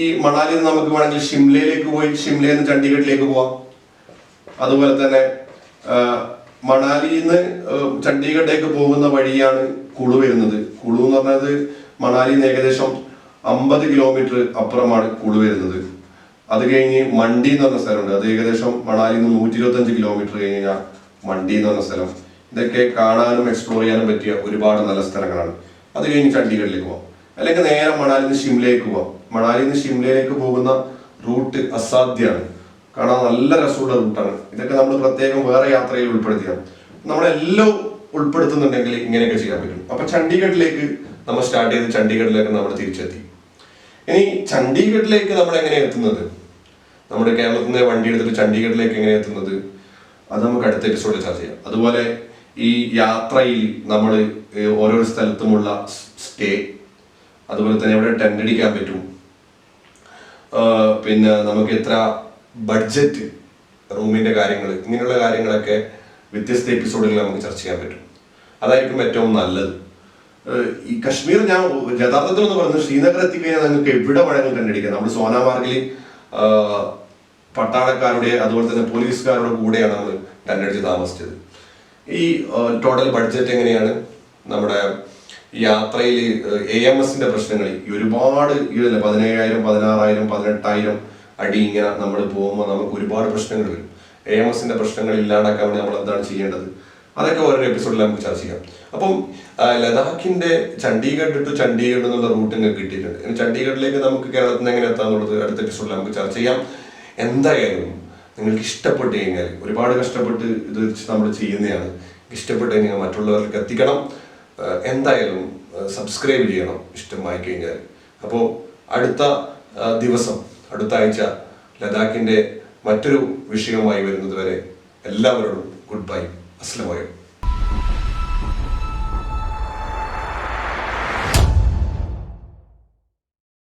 [SPEAKER 1] ഈ മണാലിയിൽ നിന്ന് നമുക്ക് വേണമെങ്കിൽ ഷിംലയിലേക്ക് പോയി ഷിംലയിൽ നിന്ന് ചണ്ഡീഗഡിലേക്ക് പോവാം. അതുപോലെ തന്നെ മണാലിയിൽ നിന്ന് ചണ്ഡീഗഡിലേക്ക് പോകുന്ന വഴിയാണ് കുളു വരുന്നത്. കുളു എന്ന് പറഞ്ഞത് മണാലിയിൽ നിന്ന് ഏകദേശം അമ്പത് കിലോമീറ്റർ അപ്പുറമാണ് കുളു വരുന്നത്. അത് കഴിഞ്ഞ് മണ്ടി എന്ന് പറഞ്ഞ സ്ഥലമുണ്ട്. അത് ഏകദേശം മണാലിയിൽ നിന്ന് നൂറ്റി ഇരുപത്തഞ്ച് കിലോമീറ്റർ കഴിഞ്ഞ് കഴിഞ്ഞാൽ മണ്ടി എന്ന് പറഞ്ഞ സ്ഥലം. ഇതൊക്കെ കാണാനും എക്സ്പ്ലോർ ചെയ്യാനും പറ്റിയ ഒരുപാട് നല്ല സ്ഥലങ്ങളാണ്. അത് കഴിഞ്ഞ് ചണ്ഡീഗഡിലേക്ക് പോവാം. അല്ലെങ്കിൽ നേരെ മണാലിൽ നിന്ന് ഷിംലയിലേക്ക് പോവാം. മണാലിയിൽ നിന്ന് ഷിംലയിലേക്ക് പോകുന്ന റൂട്ട് അസാധ്യമാണ് കാണാൻ നല്ല രസമുള്ള റൂട്ടാണ്. ഇതൊക്കെ നമ്മൾ പ്രത്യേകം വേറെ യാത്രയിൽ ഉൾപ്പെടുത്തിയാണ് നമ്മളെല്ലാം ഉൾപ്പെടുത്തുന്നുണ്ടെങ്കിൽ ഇങ്ങനെയൊക്കെ ചെയ്യാൻ പറ്റും. അപ്പൊ ചണ്ഡീഗഡിലേക്ക് നമ്മൾ സ്റ്റാർട്ട് ചെയ്ത് ചണ്ഡീഗഡിലേക്ക് നമ്മൾ തിരിച്ചെത്തി. ഇനി ചണ്ഡീഗഡിലേക്ക് നമ്മൾ എങ്ങനെയാണ് എത്തുന്നത്? നമ്മുടെ കേരളത്തിൽ നിന്ന് വണ്ടി എടുത്തിട്ട് ചണ്ഡീഗഡിലേക്ക് എങ്ങനെ എത്തുന്നത്? അത് നമുക്ക് അടുത്ത എപ്പിസോഡിൽ ചർച്ച ചെയ്യാം. അതുപോലെ ഈ യാത്രയിൽ നമ്മൾ ഓരോ സ്ഥലത്തുമുള്ള സ്റ്റേ അതുപോലെ തന്നെ എവിടെ ടെന്റ് അടിക്കാൻ പറ്റും. പിന്നെ നമുക്ക് എത്ര ബഡ്ജറ്റ് റൂമിന്റെ കാര്യങ്ങൾ ഇങ്ങനെയുള്ള കാര്യങ്ങളൊക്കെ വ്യത്യസ്ത എപ്പിസോഡുകളിൽ നമുക്ക് ചർച്ച ചെയ്യാൻ പറ്റും. അതായിരിക്കും ഏറ്റവും നല്ലത്. ഈ കശ്മീർ ഞാൻ യഥാർത്ഥത്തിൽ എന്ന് പറയുന്നത് ശ്രീനഗർ എത്തിക്കഴിഞ്ഞാൽ നിങ്ങൾക്ക് എവിടെ വേണമെങ്കിലും കണ്ടടിക്കാം നമ്മൾ സോനാമാർഗിൽ പട്ടാളക്കാരുടെ അതുപോലെ തന്നെ പോലീസുകാരുടെ കൂടെയാണ് നമ്മൾ കണ്ടടിച്ച് താമസിച്ചത്. ഈ ടോട്ടൽ ബഡ്ജറ്റ് എങ്ങനെയാണ്? നമ്മുടെ യാത്രയിൽ എ എം എസിന്റെ പ്രശ്നങ്ങൾ ഈ ഒരുപാട് ഇതല്ല പതിനേഴായിരം പതിനാറായിരം പതിനെട്ടായിരം അടി ഇങ്ങനെ നമ്മൾ പോകുമ്പോൾ നമുക്ക് ഒരുപാട് പ്രശ്നങ്ങൾ വരും. എ എം എസിന്റെ പ്രശ്നങ്ങൾ ഇല്ലാണ്ടാക്കാൻ വേണ്ടി നമ്മൾ എന്താണ് ചെയ്യേണ്ടത്? അതൊക്കെ ഓരോ എപ്പിസോഡിൽ നമുക്ക് ചർച്ച ചെയ്യാം. അപ്പം ലഡാക്കിന്റെ ചണ്ഡീഗഡ് ടു ചണ്ഡീഗഡ് എന്നുള്ള റൂട്ട് നിങ്ങൾക്ക് കിട്ടിയിട്ടുണ്ട്. ചണ്ഡീഗഡിലേക്ക് നമുക്ക് കേരളത്തിൽ നിന്ന് എങ്ങനെ എത്താന്നുള്ളത് അടുത്ത എപ്പിസോഡിൽ നമുക്ക് ചർച്ച ചെയ്യാം. എന്തായാലും നിങ്ങൾക്ക് ഇഷ്ടപ്പെട്ട് കഴിഞ്ഞാൽ ഒരുപാട് കഷ്ടപ്പെട്ട് ഇത് നമ്മൾ ചെയ്യുന്നതാണ്. ഇഷ്ടപ്പെട്ട് കഴിഞ്ഞാൽ മറ്റുള്ളവർക്ക് എത്തിക്കണം. എന്തായാലും സബ്സ്ക്രൈബ് ചെയ്യണം ഇഷ്ടമായി കഴിഞ്ഞാൽ. അപ്പോൾ അടുത്ത ദിവസം അടുത്ത ആഴ്ച ലഡാക്കിന്റെ മറ്റൊരു വിഷയവുമായി വരുന്നതുവരെ എല്ലാവരോടും ഗുഡ് ബൈ അസ്ലമോയം